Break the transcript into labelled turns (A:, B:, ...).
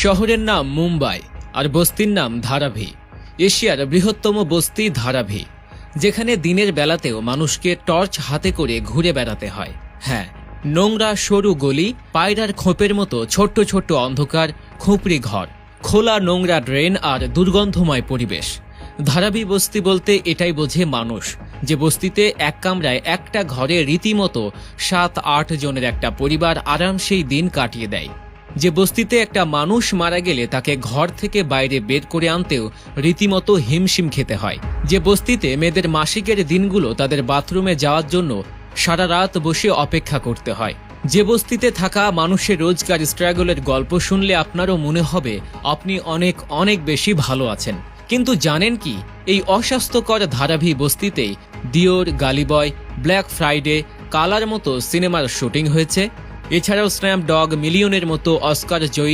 A: শহরের নাম মুম্বাই আর বস্তির নাম ধারাভি। এশিয়ার বৃহত্তম বস্তি ধারাভি, যেখানে দিনের বেলাতেও মানুষকে টর্চ হাতে করে ঘুরে বেড়াতে হয়। হ্যাঁ নোংরা সরু গলি, পায়রার খোপের মতো ছোট্ট ছোট্ট অন্ধকার খুপড়ি ঘর, খোলা নোংরা ড্রেন আর দুর্গন্ধময় পরিবেশ। ধারাবি বস্তি বলতে এটাই বোঝে মানুষ, যে বস্তিতে এক কামরায় একটা ঘরে রীতিমতো সাত আট জনের একটা পরিবার আরামসেই দিন কাটিয়ে দেয়। যে বস্তিতে একটা মানুষ মারা গেলে তাকে ঘর থেকে বাইরে বের করে আনতেও রীতিমতো হিমশিম খেতে হয়। যে বস্তিতে মেয়েদের মাসিকের দিনগুলো তাদের বাথরুমে যাওয়ার জন্য সারা রাত বসে অপেক্ষা করতে হয়। যে বস্তিতে থাকা মানুষের রোজগার স্ট্রাগলের গল্প শুনলে আপনারও মনে হবে, আপনি অনেক অনেক বেশি ভালো আছেন। কিন্তু জানেন কি, এই অস্বাস্থ্যকর ধারাভি বস্তিতেই দিওর গালিবয় ব্ল্যাক ফ্রাইডে কালার মতো সিনেমার শুটিং হয়েছে। এছাড়াও স্ন্যাপডগ মিলিয়নের মতো অস্কার জয়ী